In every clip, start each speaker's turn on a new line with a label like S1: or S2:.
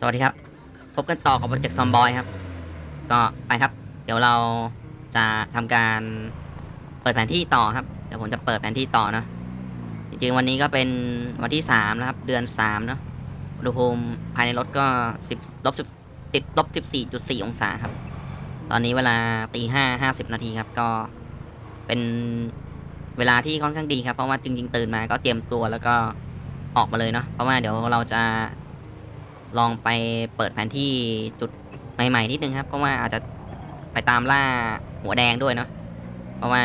S1: สวัสดีครับ พบกันต่อกับโปรเจกต์ซอมบอยครับ ก็ไปครับ เดี๋ยวเราจะทำการเปิดแผนที่ต่อครับ เดี๋ยวผมจะเปิดแผนที่ต่อเนาะ จริงๆวันนี้ก็เป็นวันที่สามแล้วครับ เดือนสามเนาะ อุณหภูมิภายในรถก็สิบลบสิบติดลบสิบสี่จุดสี่องศาครับ ตอนนี้เวลาตีห้าห้าสิบนาทีครับ ก็เป็นเวลาที่ค่อนข้างดีครับ เพราะว่าจริงๆตื่นมาก็เตรียมตัวแล้วก็ออกมาเลยเนาะ เพราะว่าเดี๋ยวเราจะ ลองไปเปิดแผนที่จุดใหม่ๆนิดนึงครับ เพราะว่าอาจจะไปตามล่าหัวแดงด้วยเนาะเพราะว่า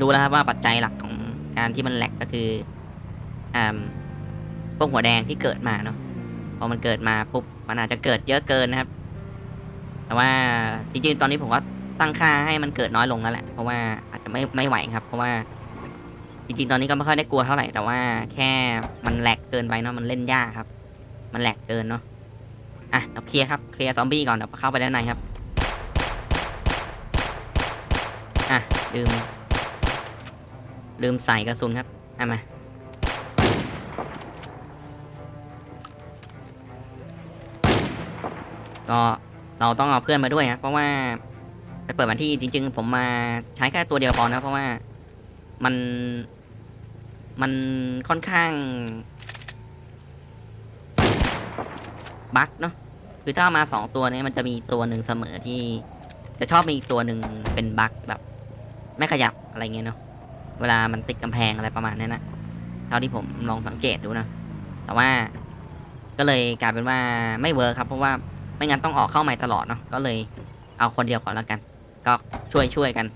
S1: ดูแล้วครับว่าปัจจัยหลักของการที่มันแหลกก็คืออ่าพวกหัวแดงที่เกิดมาเนาะพอมันเกิดมาปุ๊บมันอาจจะเกิดเยอะเกินนะครับ แต่ว่าจริงๆตอนนี้ผมก็ตั้งค่าให้มันเกิดน้อยลงแล้วแหละ เพราะว่าอาจจะไม่ไม่ไหวครับ เพราะว่าจริงๆ ตอนนี้ก็ไม่ค่อยได้กลัวเท่าไหร่ แต่ว่าแค่มันแหลกเกินไปเนาะ มันเล่นยากครับ มันแหลกเกินเนาะอะเราเคลียร์ครับเคลียร์ซอมบี้ก่อนเดี๋ยวเข้าไปด้านในครับอะลืม ลืมใส่กระสุนครับเอามาก็เราต้องเอาเพื่อนมาด้วยครับเพราะว่าไปเปิดวันที่จริง ๆ ผมมาใช้แค่ตัวเดียวพอนะเพราะว่ามันมันค่อนข้าง บั๊กเนาะคือถ้ามาสองตัวเนี้มันจะมีตัวหนึ่งเสมอที่ จะชอบมีตัวหนึ่งเป็นบั๊กแบบ ไม่ขยับอะไรเงี้ยเนาะเวลามันติดกำแพงอะไรประมาณนั้นนะเท่าที่ผมลองสังเกตดูนะแต่ว่าก็เลยกลายเป็นว่าไม่เวิร์คครับเพราะว่าไม่งั้นต้องออกเข้าใหม่ตลอดเนาะก็เลยเอาคนเดียวก่อนแล้วกัน ก็ช่วยช่วยกัน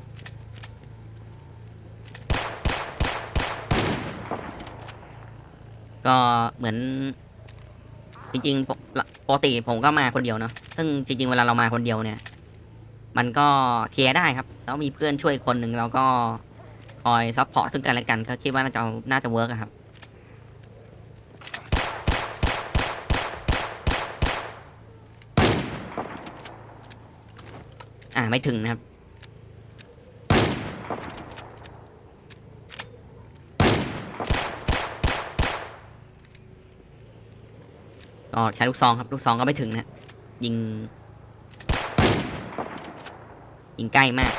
S1: ก็เหมือน จริงๆปกปกติผมก็มาคนเดียวเนาะซึ่งจริง ๆ เวลาเรามาคนเดียวเนี่ย มันก็เคลียร์ได้ครับ แล้วมีเพื่อนช่วยคนหนึ่งเราก็คอยซัพพอร์ตซึ่งกันและกันก็คิดว่าน่าจะน่าจะเวิร์กครับอ่าไม่ถึงนะครับ ก็ใช้ลูกซองครับ ลูกซองก็ไม่ถึงนะยิง ยิงใกล้มาก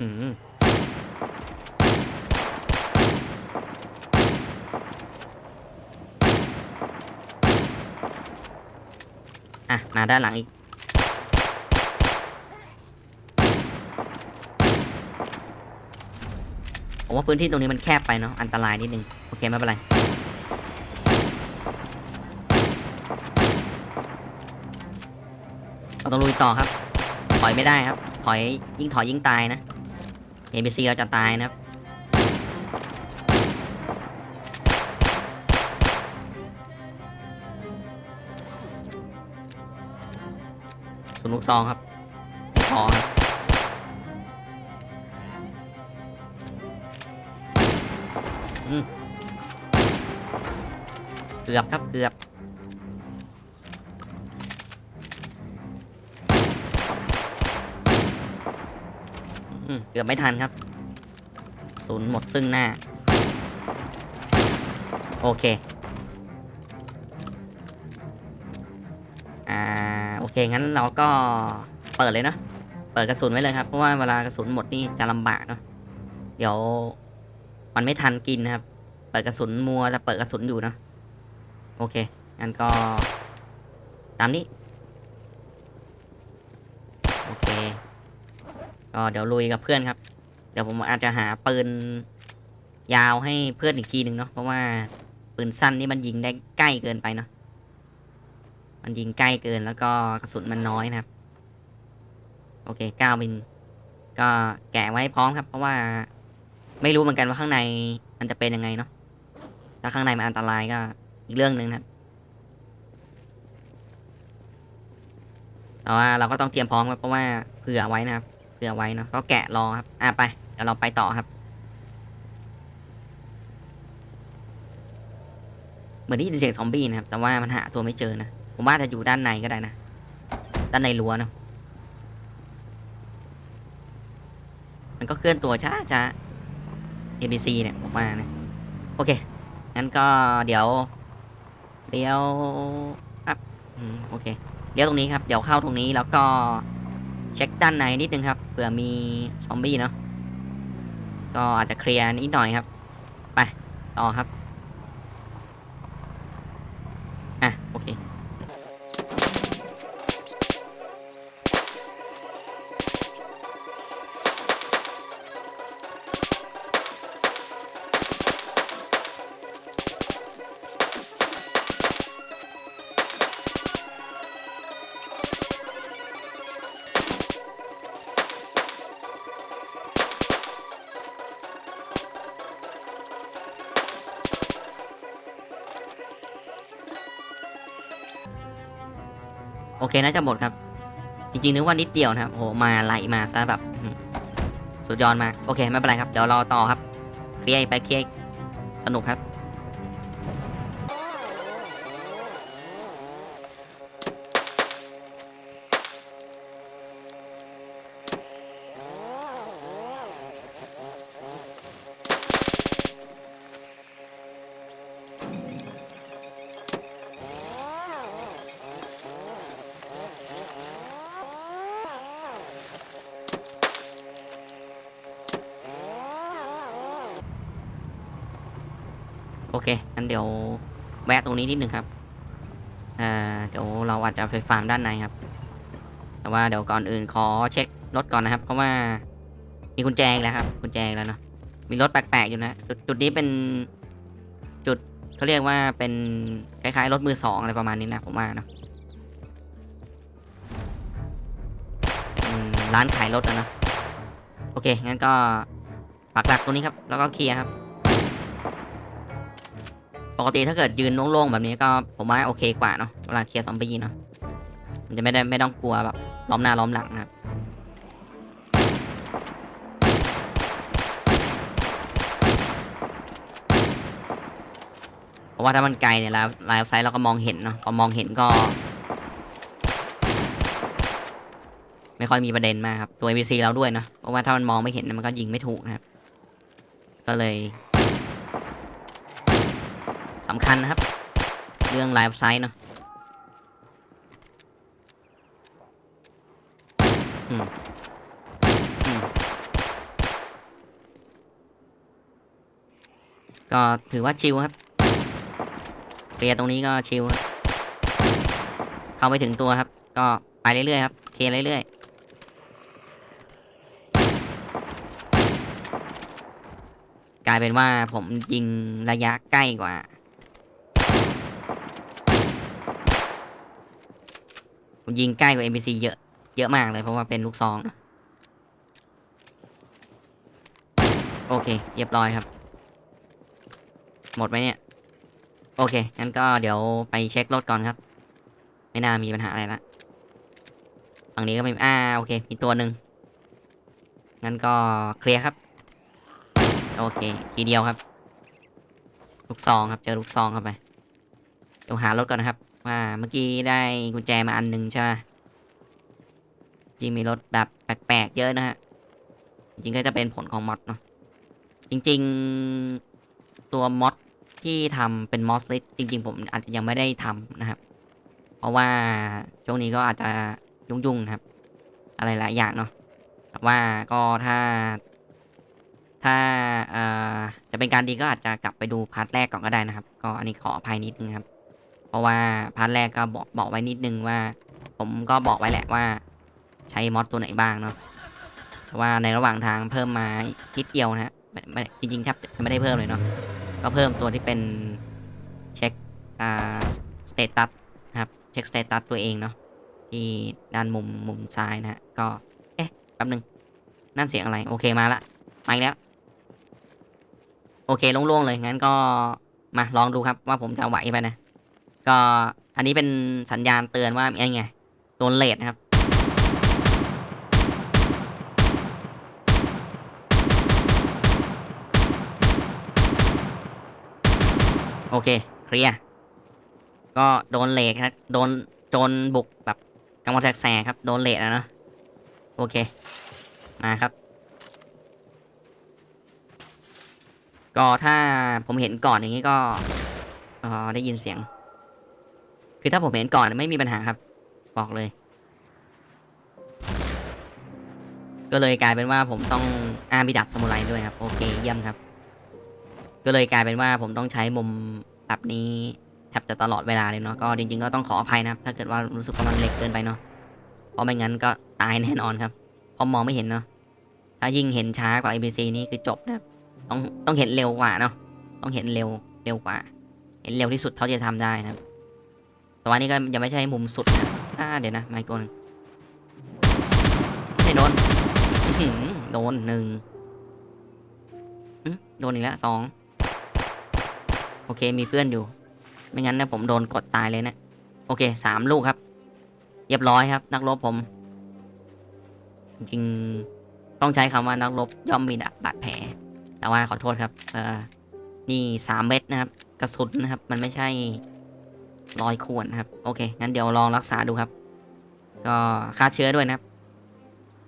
S1: อืมอะ มาด้านหลังอีก ผมว่าพื้นที่ตรงนี้มันแคบไปเนาะอันตรายนิดนึงโอเคไม่เป็นไรเราต้องลุยต่อครับ ถอยไม่ได้ครับ ถอยยิ่งถอยยิ่งตายนะ ABC เราจะตายนะครับสนลูกซองครับไม่พอครับ เกือบครับเกือบเกือบไม่ทันครับ ศูนย์หมดซึ่งหน้า โอเค อ่า โอเค งั้นเราก็เปิดเลยเนาะ เปิดกระสุนไว้เลยครับ เพราะว่าเวลากระสุนหมดนี่จะลำบากเนาะ เดี๋ยว มันไม่ทันกินนะครับ เปิดกระสุนมัวจะเปิดกระสุนอยู่เนาะโอเคงั้นก็ ตามนี้ โอเค ก็เดี๋ยวลุยกับเพื่อนครับ เดี๋ยวผมอาจจะหาปืนยาวให้เพื่อนอีกทีหนึ่งเนาะเพราะว่าปืนสั้นนี่มันยิงได้ใกล้เกินไปเนาะมันยิงใกล้เกินแล้วก็กระสุนมันน้อยนะครับ โอเคเก้ามิลก็แกะไว้พร้อมครับ เพราะว่า ไม่รู้เหมือนกันว่าข้างในมันจะเป็นยังไงเนาะถ้าข้างในมันอันตรายก็อีกเรื่องหนึ่งนะครับแต่ว่าเราก็ต้องเตรียมพร้อมครับเพราะว่าเผื่อไว้นะครับเผื่อไว้เนาะก็แกะรอครับอะไปเดี๋ยวเราไปต่อครับ เหมือนได้ยินเสียงซอมบี้นะครับ แต่ว่ามันหาตัวไม่เจอนะผมว่าจะอยู่ด้านในก็ได้นะ ด้านในรั้วเนาะมันก็เคลื่อนตัวช้าช้า NPC เนี่ยออกมานะ โอเค งั้นก็เดี๋ยวเลี้ยวอัพโอเคเลี้ยวตรงนี้ครับ เดี๋ยวเข้าตรงนี้แล้วก็เช็คด้านในนิดนึงครับเผื่อมีซอมบี้เนาะก็อาจจะเคลียร์นิดหน่อยครับ ไป ต่อครับ โอเคน่าจะหมดครับ จริงๆนึกว่านิดเดียวนะครับโหมาไหลมาซะแบบสุดยอดมากโอเคไม่เป็นไรครับเดี๋ยวรอต่อครับเคลียร์ไปเคลียร์สนุกครับ อเคงั้นเดี๋ยวแวะตรงนี้นิดนึงครับอ่าเดี๋ยวเราอาจจะไปฟาร์มด้านในครับ แต่ว่าเดี๋ยวก่อนอื่นขอเช็ครถก่อนนะครับ เพราะว่ามีกุญแจแล้วครับกุญแจแล้วเนาะมีรถแปลกๆอยู่นะจุดจุดนี้เป็นจุดเขาเรียกว่าเป็นคล้ายๆรถมือสองอะไรประมาณนี้นะผมว่าเนาะเป็นร้านขายรถนะเนาะโอเคงั้นก็ปักหลักตรงนี้ครับ แล้วก็เคลียร์ครับ ปกติถ้าเกิดยืนโล่งๆแบบนี้ก็ผมว่าโอเคกว่าเนาะเวลาเคลียร์ซอมบี้เนาะมันจะไม่ได้ไม่ต้องกลัวแบบล้อมหน้าล้อมหลังนะครับเพราะว่าถ้ามันไกลเนี่ยไลฟ์ไลฟ์ไซด์เราก็มองเห็นเนาะพอมองเห็นก็ ไม่ค่อยมีประเด็นมากครับตัว NPC เราด้วยเนาะเพราะว่าถ้ามันมองไม่เห็นมันก็ยิงไม่ถูกนะครับ ก็เลย สำคัญนะครับ เรื่องไลฟ์ไซต์เนาะอืมอืมก็ถือว่าชิลครับเคลียตรงนี้ก็ชิลครับเข้าไปถึงตัวครับ ก็ไปเรื่อยๆครับ เคเรื่อยๆกลายเป็นว่าผมยิงระยะใกล้กว่า ผมยิงใกล้กว่า NPC เยอะ เยอะมากเลยเพราะว่าเป็นลูกซอง โอเค เรียบร้อยครับ หมดไหมเนี่ย โอเค งั้นก็เดี๋ยวไปเช็ครถก่อนครับ ไม่น่ามีปัญหาอะไรละฝั่งนี้ก็ไม่อ่าโอเค มีตัวหนึ่งงั้นก็เคลียร์ครับ โอเค ทีเดียวครับ ลูกซองครับ เจอลูกซองเข้าไป เดี๋ยวหารถก่อนนะครับ ว่าเมื่อกี้ได้กุญแจมาอันหนึ่งใช่ไหมจริงมีรถแบบแปลกๆเยอะนะฮะ จริงก็จะเป็นผลของมอดเนาะ จริงๆตัวมอดที่ทำเป็นมอสลิสจริง ๆ ผมอาจจะยังไม่ได้ทำนะครับ เพราะว่าช่วงนี้ก็อาจจะยุ่งๆนะครับ อะไรหลายอย่างเนาะ แต่ว่าก็ถ้า ถ้าจะเป็นการดีก็อาจจะกลับไปดูพาร์ทแรกก่อนก็ได้นะครับ ก็อันนี้ขออภัยนิดนึงครับ เพราะว่าพาร์ทแรกก็บอกบอกไว้นิดนึงว่า ผมก็บอกไว้แหละว่า ใช้มอดตัวไหนบ้างเนาะเพราะว่าในระหว่างทางเพิ่มมานิดเดียวนะฮะไม่จริงๆแทบไม่ได้เพิ่มเลยเนาะก็เพิ่มตัวที่เป็นเช็คอ่าสเตตัสนะครับเช็คสเตตัสตัวเองเนาะที่ด้านมุมมุมซ้ายนะฮะก็เอ๊ะแป๊บนึงนั่นเสียงอะไร โอเคมาละมาอีกแล้ว โอเคโล่งๆเลยงั้นก็มาลองดูครับว่าผมจะไหวไปนะ ก็อันนี้เป็นสัญญาณเตือนว่าไงไงโดนเลทนะครับ โอเค เคลียร์ก็โดนเลทครับโดนโจรบุกแบบกำลางวันแสกครับ โดนเลทนะเนอะโอเค มาครับ ก็ถ้าผมเห็นก่อนอย่างนี้ก็เออได้ยินเสียง คือถ้าผมเห็นก่อนไม่มีปัญหาครับ บอกเลย ก็เลยกลายเป็นว่าผมต้องอามีดับสมุไรด้วยครับ โอเคเยี่ยมครับ ก็เลยกลายเป็นว่าผมต้องใช้มุมแบบนี้แทบจะตลอดเวลาเลยเนาะก็จริง ๆ ก็ต้องขออภัยนะครับ ถ้าเกิดว่ารู้สึกว่ามันเล็กเกินไปเนาะเพราะไม่งั้นก็ตายแน่นอนครับเพราะมองไม่เห็นเนาะถ้ายิ่งเห็นช้ากว่า ABC นี่คือจบนะครับต้องต้องเห็นเร็วกว่าเนาะต้องเห็นเร็วเร็วกว่า เห็นเร็วที่สุดเท่าที่จะทำได้นะครับ แต่ว่านี่ก็ยังไม่ใช่มุมสุดนะอ่าเดี๋ยวนะไมโครนึงไม่โดนโดนหนึ่งโดนอีกแล้วสองโอเคมีเพื่อนอยู่ ไม่งั้นนะผมโดนกดตายเลยนะโอเคสามลูกครับเรียบร้อยครับ นักรบผม จริงต้องใช้คำว่านักรบย่อมมีบาดแผล แต่ว่าขอโทษครับ เออนี่สามเม็ดนะครับ กระสุนนะครับ มันไม่ใช่ รอยขวนครับโอเคงั้นเดี๋ยวลองรักษาดูครับ ก็ฆ่าเชื้อด้วยนะครับ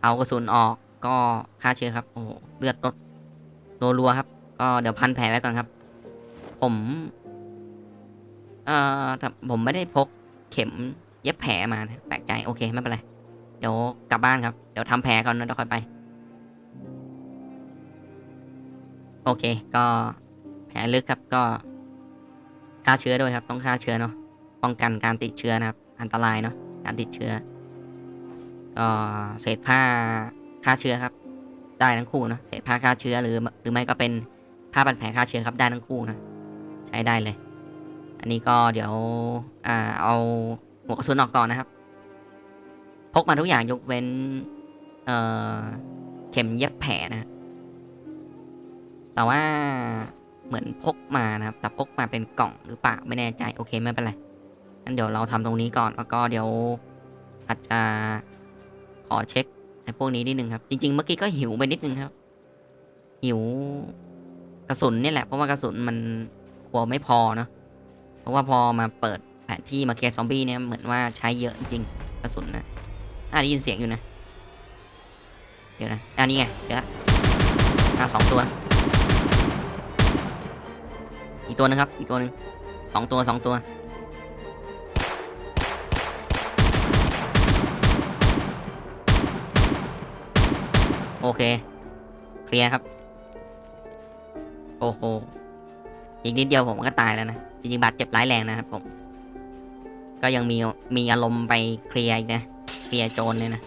S1: เอากระสุนออกก็ฆ่าเชื้อครับโอ้โหเลือดลดรัวๆครับ ก็เดี๋ยวพันแผลไว้ก่อนครับ ผมเอ่อผมไม่ได้พกเข็มเย็บแผลมาแปลกใจโอเคไม่เป็นไรเดี๋ยวกลับบ้านครับเดี๋ยวทำแผลก่อนแล้วเดี๋ยวค่อยไป โอเค ก็แผลลึกครับก็ฆ่าเชื้อด้วยครับ ต้องฆ่าเชื้อเนาะ ป้องกันการติดเชื้อนะครับ อันตรายเนาะการติดเชื้อก็เศษผ้าฆ่าเชื้อครับ ได้ทั้งคู่เนาะเศษผ้าฆ่าเชื้อหรือ หรือไม่ก็เป็นผ้าพันแผลฆ่าเชื้อครับได้ทั้งคู่นะใช้ได้เลย อันนี้ก็เดี๋ยวอ่าเอาหัวกระสุนออกก่อนนะครับ พกมาทุกอย่างยกเว้นเอ่อเข็มเย็บแผลนะแต่ว่าเหมือนพกมานะครับ แต่พกมาเป็นกล่องหรือเปล่าไม่แน่ใจโอเคไม่เป็นไร งั้นเดี๋ยวเราทำตรงนี้ก่อนแล้วก็เดี๋ยวอาจจะขอเช็คไอ้พวกนี้นิดนึงครับ จริง ๆ เมื่อกี้ก็หิวไปนิดนึงครับ หิวกระสุนนี่แหละเพราะว่ากระสุนมันกลัวไม่พอเนาะเพราะว่าพอมาเปิดแผนที่มาเคลียร์ซอมบี้เนี่ยเหมือนว่าใช้เยอะจริงกระสุนนะน่าได้ยินเสียงอยู่นะ เดี๋ยวนะอันนี้ไงเดี๋ยวละอ่าสองตัว อีกตัวนึงครับ อีกตัวหนึ่งสองตัวสองตัว โอเค เคลียร์ครับ โอ้โห อีกนิดเดียวผมก็ตายแล้วนะ จริงๆบาดเจ็บร้ายแรงนะครับผม ก็ยังมีมีอารมณ์ไปเคลียร์อีกนะ เคลียร์โจรเลยนะ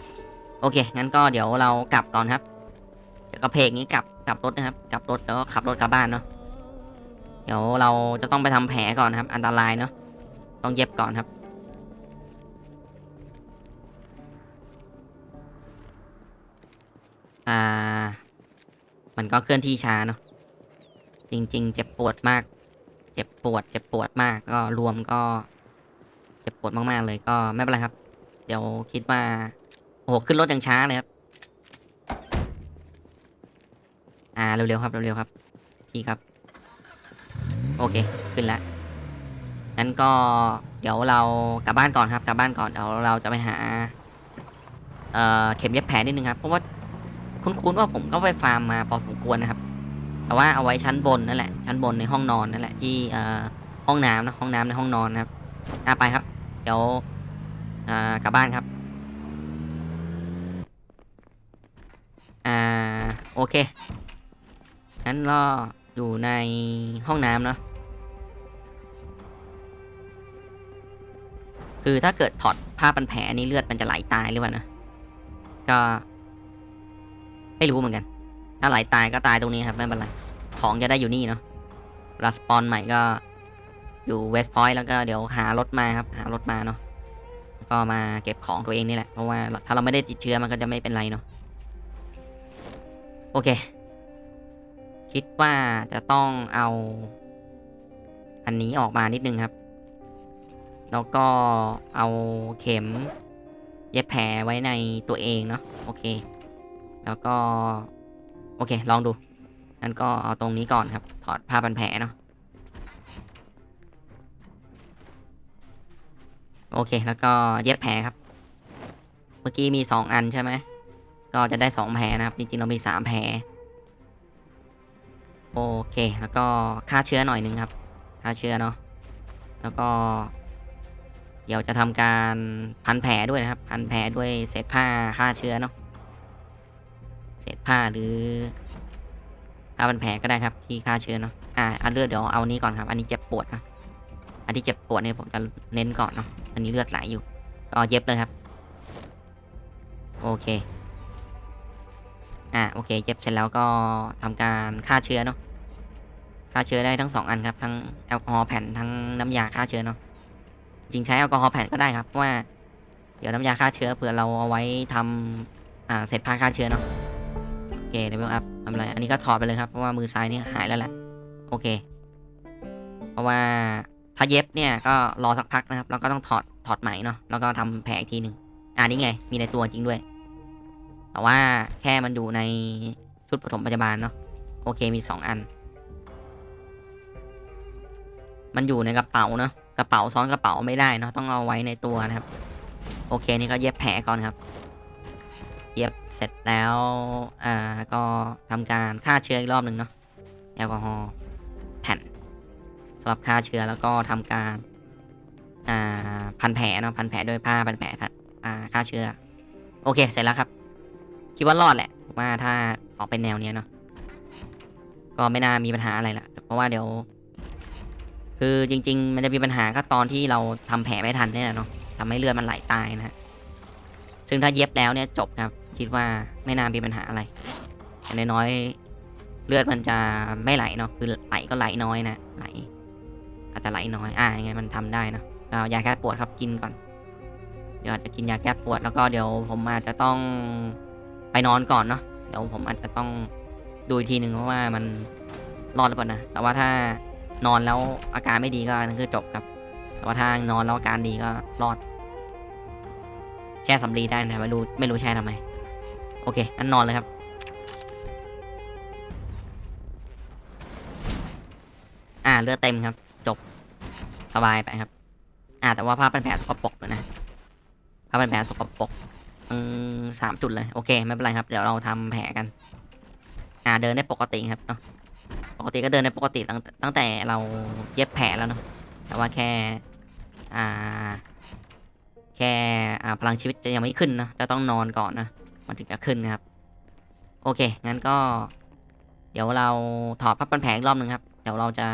S1: โอเค งั้นก็เดี๋ยวเรากลับก่อนครับเดี๋ยวก็เพลงนี้กลับกลับรถนะครับ กลับรถแล้วก็ขับรถกลับบ้านเนาะ เดี๋ยวเราจะต้องไปทำแผลก่อนนะครับ อันตรายเนาะ ต้องเย็บก่อนครับ อ่า มันก็เคลื่อนที่ช้าเนาะจริง ๆ เจ็บปวดมาก เจ็บปวด เจ็บปวดมากก็รวมก็ เจ็บปวดมากๆเลยก็ไม่เป็นไรครับ เดี๋ยวคิดว่าโอ้โหขึ้นรถอย่างช้าเลยครับ อ่าเร็วๆครับเร็วๆครับพี่ครับ โอเคขึ้นแล้วงั้นก็เดี๋ยวเรากลับบ้านก่อนครับ กลับบ้านก่อนเดี๋ยวเราจะไปหา เอ่อเข็มเย็บแผลนิดนึงครับเพราะว่า คุ้นๆว่าผมก็ไปฟาร์มมาพอสมควรนะครับ แต่ว่าเอาไว้ชั้นบนนั่นแหละ ชั้นบนในห้องนอนนั่นแหละที่เอ่อห้องน้ำนะห้องน้ำในห้องนอนนะครับอะไปครับ เดี๋ยวอ่ากลับบ้านครับ อ่าโอเคงั้นก็อยู่ในห้องน้ำเนาะคือถ้าเกิดถอดผ้าพันแผลนี่เลือดมันจะไหลตายหรือเปล่านะก็ ไม่รู้เหมือนกัน ถ้าไหลตายก็ตายตรงนี้ครับ ไม่เป็นไร ของจะได้อยู่นี่เนาะรัสปอนใหม่ก็อยู่เวสต์พอยต์แล้วก็เดี๋ยวหารถมาครับ หารถมาเนาะก็มาเก็บของตัวเองนี่แหละ เพราะว่าถ้าเราไม่ได้ติดเชื้อมันก็จะไม่เป็นไรเนาะโอเค คิดว่าจะต้องเอา อันนี้ออกมานิดนึงครับ แล้วก็เอาเข็ม เย็บแผลไว้ในตัวเองเนาะโอเค แล้วก็ โอเค ลองดูงั้นก็เอาตรงนี้ก่อนครับ ถอดผ้าพันแผลเนาะโอเค แล้วก็เย็บแผลครับ เมื่อกี้มีสองอันใช่ไหม ก็จะได้สองแผลนะครับ จริงๆ เรามีสามแผล โอเค แล้วก็ฆ่าเชื้อหน่อยนึงครับ ฆ่าเชื้อเนาะ แล้วก็ เดี๋ยวจะทำการพันแผลด้วยนะครับ พันแผลด้วยเศษผ้าฆ่าเชื้อเนาะ เศษผ้าหรือผ้าพันแผลก็ได้ครับ ที่ฆ่าเชื้อเนาะอ่าอันเลือดเดี๋ยวเอานี้ก่อนครับ อันนี้เจ็บปวดนะอันที่เจ็บปวดเนี่ยผมจะเน้นก่อนเนาะอันนี้เลือดไหลอยู่ ก็เย็บเลยครับ โอเค อ่าโอเค เย็บเสร็จแล้วก็ทำการฆ่าเชื้อเนาะฆ่าเชื้อได้ทั้งสองอันครับทั้งแอลกอฮอล์แผ่นทั้งน้ำยาฆ่าเชื้อเนาะจริงใช้แอลกอฮอล์แผ่นก็ได้ครับเพราะว่า เดี๋ยวน้ำยาฆ่าเชื้อเผื่อเราเอาไว้ทำอ่าเศษผ้าฆ่าเชื้อเนาะ เคเดี๋ยวอัพทำอะไรอันนี้ก็ถอดไปเลยครับ เพราะว่ามือซ้ายนี่หายแล้วแหละ โอเค เพราะว่าถ้าเย็บเนี่ยก็รอสักพักนะครับแล้วก็ต้องถอดถอดไหมเนาะ แล้วก็ทำแผลอีกทีหนึ่งอ่านี่ไง มีในตัวจริงด้วย แต่ว่าแค่มันอยู่ในชุดปฐมพยาบาลเนาะ โอเค มีสองอัน มันอยู่ในกระเป๋าเนาะ กระเป๋าซ้อนกระเป๋าไม่ได้เนาะ ต้องเอาไว้ในตัวนะครับ โอเค นี่ก็เย็บแผลก่อนครับ เย็บเสร็จแล้วอ่าก็ทำการฆ่าเชื้ออีกรอบหนึ่งเนาะแอลกอฮอล์แผ่นสำหรับฆ่าเชื้อแล้วก็ทำการอ่าพันแผลเนาะพันแผลด้วยผ้าพันแผลอ่าฆ่าเชื้อ โอเคเสร็จแล้วครับ คิดว่ารอดแหละว่าถ้าออกเป็นแนวเนี้ยเนาะก็ไม่น่ามีปัญหาอะไรละเพราะว่าเดี๋ยว คือจริง ๆ มันจะมีปัญหาก็ตอนที่เราทำแผลไม่ทันเนี่ยแหละเนาะทำให้เลือดมันไหลตายนะฮะซึ่งถ้าเย็บแล้วเนี่ยจบครับ คิดว่าไม่น่ามีปัญหาอะไรอย่น้อยเลือดมันจะไม่ไหลเนาะคือไหลก็ไหลน้อยนะไหล อาจจะไหลน้อยอ่ายังไงมันทำได้เนาะยาแก้ปวดครับกินก่อน เดี๋ยวอาจจะกินยาแก้ปวดแล้วก็เดี๋ยวผมอาจจะต้องไปนอนก่อนเนาะเดี๋ยวผมอาจจะต้องดูอีกทีหนึ่งเพราะว่ามันรอดหรือเปล่านะแต่ว่าถ้านอนแล้วอาการไม่ดีก็นั่นคือจบครับ แต่ว่าถ้านอนแล้วอาการดีก็รอด แช่สำลีได้นะไม่รู้ไม่รู้แช่ทำไม โอเคงั้นนอนเลยครับ อ่าเลือดเต็มครับ จบสบายไปครับ อ่าแต่ว่าผ้าเป็นแผลสกปรกเลยนะผ้าเป็นแผลสกปรกอืมสามจุดเลยโอเคไม่เป็นไรครับ เดี๋ยวเราทำแผลกัน อ่าเดินได้ปกติครับเนาะปกติก็เดินได้ปกติตั้งตั้งแต่เราเย็บแผลแล้วเนาะแต่ว่าแค่อ่าแค่อ่าพลังชีวิตจะยังไม่ขึ้นนะจะต้องนอนก่อนนะ มันถึงจะขึ้นนะครับ โอเค งั้นก็ เดี๋ยวเราถอดผ้าพันแผลอีกรอบหนึ่งครับ เดี๋ยวเราจะ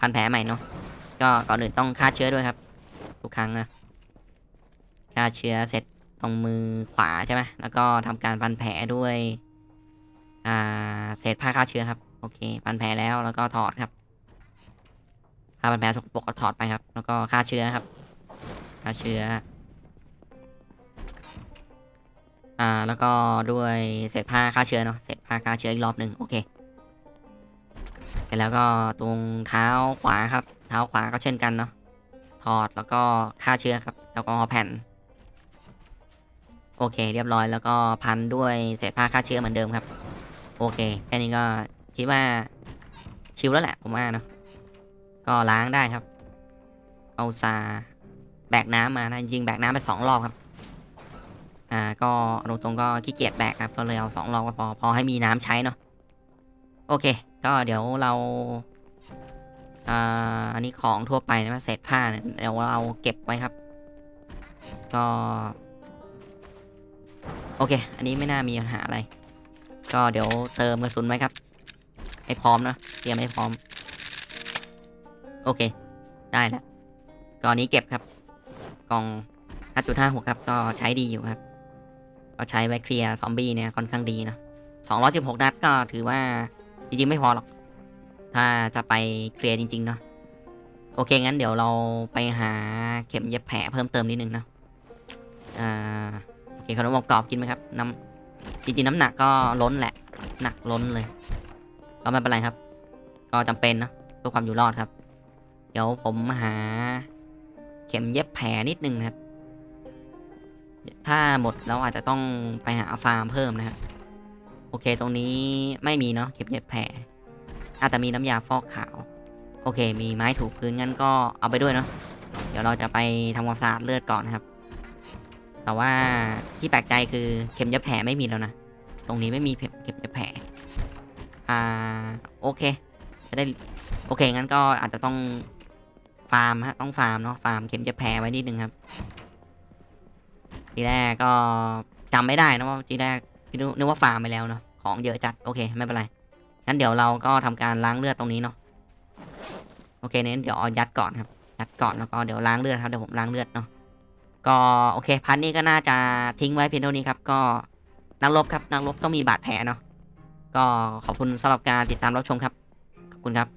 S1: พันแผลใหม่เนาะ ก็ก่อนอื่นต้องฆ่าเชื้อด้วยครับ ทุกครั้งนะ ฆ่าเชื้อเสร็จตรงมือขวาใช่ไหมแล้วก็ทำการพันแผลด้วย อ่า เศษผ้าฆ่าเชื้อครับ โอเค พันแผลแล้ว แล้วก็ถอดครับผ้าพันแผลสกปรกก็ถอดไปครับ แล้วก็ฆ่าเชื้อครับ ฆ่าเชื้อ อ่าแล้วก็ด้วยเศษผ้าฆ่าเชื้อเนาะเศษผ้าฆ่าเชื้ออีกรอบหนึ่งโอเค เสร็จแล้วก็ตรงเท้าขวาครับ เท้าขวาก็เช่นกันเนาะถอดแล้วก็ฆ่าเชื้อครับแอลกอฮอล์แผ่น โอเค เรียบร้อยแล้วก็พันด้วยเศษผ้าฆ่าเชื้อเหมือนเดิมครับ โอเคแค่นี้ก็คิดว่าชิลแล้วแหละผมว่าเนาะก็ล้างได้ครับ เอาซาแบกน้ำมานะจริงแบกน้ำไปสองรอบครับ อ่าก็ตรงๆก็ขี้เกียจแบกครับก็เลยเอาสองรอก็พอพอให้มีน้ำใช้เนาะโอเค ก็เดี๋ยวเราอ่าอันนี้ของทั่วไปนะเศษผ้าเนี่ยเดี๋ยวเราเก็บไว้ครับ ก็ โอเค อันนี้ไม่น่ามีปัญหาอะไร ก็เดี๋ยวเติมกระสุนไว้ครับให้พร้อมเนะเตรียมให้พร้อม โอเค ได้แล้วก่อนนี้เก็บครับกล่อง5.56ครับ ก็ใช้ดีอยู่ครับ ก็ใช้ไว้เคลียร์ซอมบี้เนี่ยค่อนข้างดีนะ216 นัดก็ถือว่าจริงๆไม่พอหรอก ถ้าจะไปเคลียร์จริงๆเนาะโอเค งั้นเดี๋ยวเราไปหาเข็มเย็บแผลเพิ่มเติมนิดนึงเนาะอ่าโอเคขนมอบกรอบกินไหมครับน้ำจริงๆน้ำหนักก็ล้นแหละ หนักล้นเลย ก็ไม่เป็นไรครับ ก็จำเป็นเนาะเพื่อความอยู่รอดครับ เดี๋ยวผมหาเข็มเย็บแผลนิดนึงนะครับ ถ้าหมดแล้วอาจจะต้องไปหาฟาร์มเพิ่มนะครับโอเคตรงนี้ไม่มีเนาะเข็มเย็บแผลอาจจะมีน้ำยาฟอกขาว โอเค มีไม้ถูพื้นงั้นก็เอาไปด้วยเนาะเดี๋ยวเราจะไปทำความสะอาดเลือดก่อนนะครับ แต่ว่าที่แปลกใจคือเข็มเย็บแผลไม่มีแล้วนะตรงนี้ไม่มีเข็มเข็มเย็บแผลอ่าโอเคจะได้โอเคงั้นก็อาจจะต้องฟาร์มฮะต้องฟาร์มเนาะฟาร์มเข็มจะแพ้ไว้นิดนึงครับ ทีแรกก็จำไม่ได้นะว่าทีแรกคิดนึกว่าฟาร์มไปแล้วเนาะของเยอะจัดโอเคไม่เป็นไรงั้นเดี๋ยวเราก็ทำการล้างเลือดตรงนี้เนาะโอเคเน้นเดี๋ยวอายัดก่อนครับยัดก่อนแล้วก็เดี๋ยวล้างเลือดครับเดี๋ยวผมล้างเลือดเนาะก็โอเคพันนี้ก็น่าจะทิ้งไว้เพียงเท่านี้ครับก็นักรบครับนักรบต้องมีบาดแผลเนาะก็ขอบคุณสำหรับการติดตามรับชมครับขอบคุณครับ